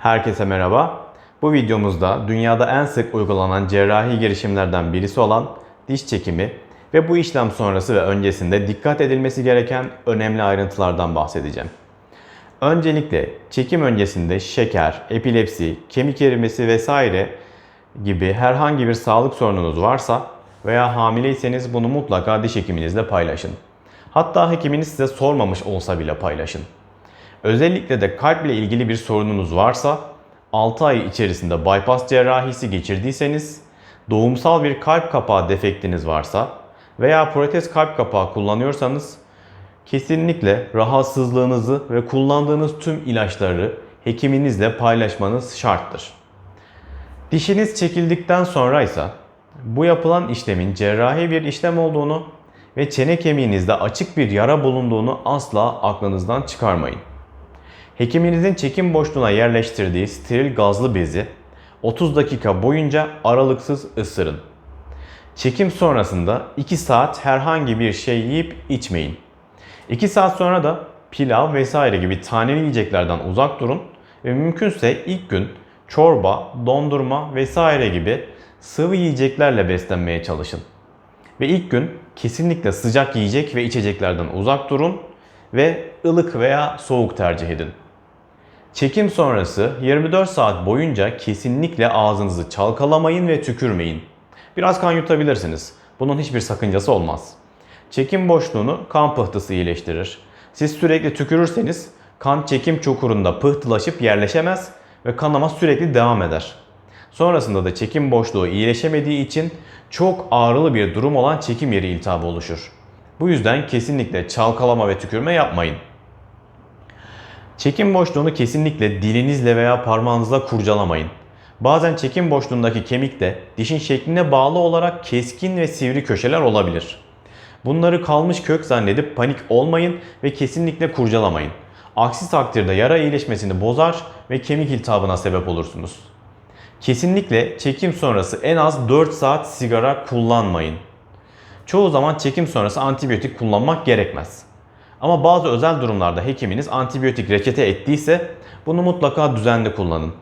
Herkese merhaba. Bu videomuzda dünyada en sık uygulanan cerrahi girişimlerden birisi olan diş çekimi ve bu işlem sonrası ve öncesinde dikkat edilmesi gereken önemli ayrıntılardan bahsedeceğim. Öncelikle çekim öncesinde şeker, epilepsi, kemik erimesi vesaire gibi herhangi bir sağlık sorununuz varsa veya hamileyseniz bunu mutlaka diş hekiminizle paylaşın. Hatta hekiminiz size sormamış olsa bile paylaşın. Özellikle de kalple ilgili bir sorununuz varsa 6 ay içerisinde bypass cerrahisi geçirdiyseniz, doğumsal bir kalp kapağı defektiniz varsa veya protez kalp kapağı kullanıyorsanız kesinlikle rahatsızlığınızı ve kullandığınız tüm ilaçları hekiminizle paylaşmanız şarttır. Dişiniz çekildikten sonra ise bu yapılan işlemin cerrahi bir işlem olduğunu ve çene kemiğinizde açık bir yara bulunduğunu asla aklınızdan çıkarmayın. Hekiminizin çekim boşluğuna yerleştirdiği steril gazlı bezi 30 dakika boyunca aralıksız ısırın. Çekim sonrasında 2 saat herhangi bir şey yiyip içmeyin. 2 saat sonra da pilav vesaire gibi taneli yiyeceklerden uzak durun ve mümkünse ilk gün çorba, dondurma vesaire gibi sıvı yiyeceklerle beslenmeye çalışın. Ve ilk gün kesinlikle sıcak yiyecek ve içeceklerden uzak durun ve ılık veya soğuk tercih edin. Çekim sonrası 24 saat boyunca kesinlikle ağzınızı çalkalamayın ve tükürmeyin. Biraz kan yutabilirsiniz. Bunun hiçbir sakıncası olmaz. Çekim boşluğunu kan pıhtısı iyileştirir. Siz sürekli tükürürseniz kan çekim çukurunda pıhtılaşıp yerleşemez ve kanama sürekli devam eder. Sonrasında da çekim boşluğu iyileşemediği için çok ağrılı bir durum olan çekim yeri iltihabı oluşur. Bu yüzden kesinlikle çalkalama ve tükürme yapmayın. Çekim boşluğunu kesinlikle dilinizle veya parmağınızla kurcalamayın. Bazen çekim boşluğundaki kemikte dişin şekline bağlı olarak keskin ve sivri köşeler olabilir. Bunları kalmış kök zannedip panik olmayın ve kesinlikle kurcalamayın. Aksi takdirde yara iyileşmesini bozar ve kemik iltihabına sebep olursunuz. Kesinlikle çekim sonrası en az 4 saat sigara kullanmayın. Çoğu zaman çekim sonrası antibiyotik kullanmak gerekmez. Ama bazı özel durumlarda hekiminiz antibiyotik reçete ettiyse bunu mutlaka düzenli kullanın.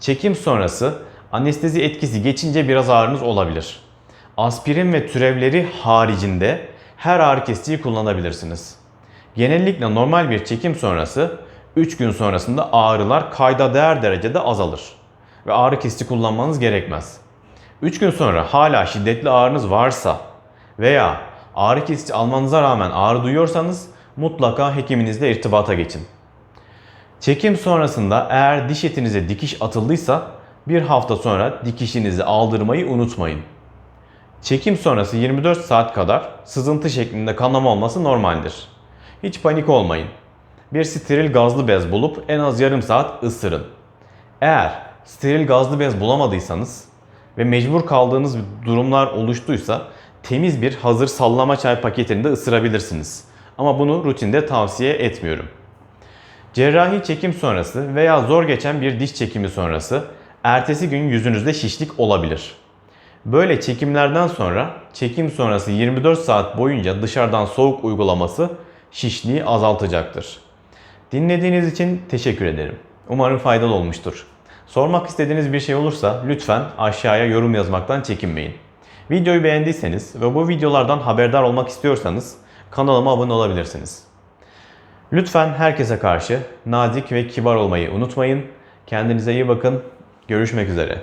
Çekim sonrası anestezi etkisi geçince biraz ağrınız olabilir. Aspirin ve türevleri haricinde her ağrı kesiciyi kullanabilirsiniz. Genellikle normal bir çekim sonrası 3 gün sonrasında ağrılar kayda değer derecede azalır ve ağrı kesici kullanmanız gerekmez. 3 gün sonra hala şiddetli ağrınız varsa veya ağrı kesici almanıza rağmen ağrı duyuyorsanız mutlaka hekiminizle irtibata geçin. Çekim sonrasında eğer diş etinize dikiş atıldıysa bir hafta sonra dikişinizi aldırmayı unutmayın. Çekim sonrası 24 saat kadar sızıntı şeklinde kanama olması normaldir. Hiç panik olmayın. Bir steril gazlı bez bulup en az yarım saat ısırın. Eğer steril gazlı bez bulamadıysanız ve mecbur kaldığınız durumlar oluştuysa temiz bir hazır sallama çay paketinde ısırabilirsiniz. Ama bunu rutinde tavsiye etmiyorum. Cerrahi çekim sonrası veya zor geçen bir diş çekimi sonrası ertesi gün yüzünüzde şişlik olabilir. Böyle çekimlerden sonra çekim sonrası 24 saat boyunca dışarıdan soğuk uygulaması şişliği azaltacaktır. Dinlediğiniz için teşekkür ederim. Umarım faydalı olmuştur. Sormak istediğiniz bir şey olursa lütfen aşağıya yorum yazmaktan çekinmeyin. Videoyu beğendiyseniz ve bu videolardan haberdar olmak istiyorsanız kanalıma abone olabilirsiniz. Lütfen herkese karşı nazik ve kibar olmayı unutmayın. Kendinize iyi bakın. Görüşmek üzere.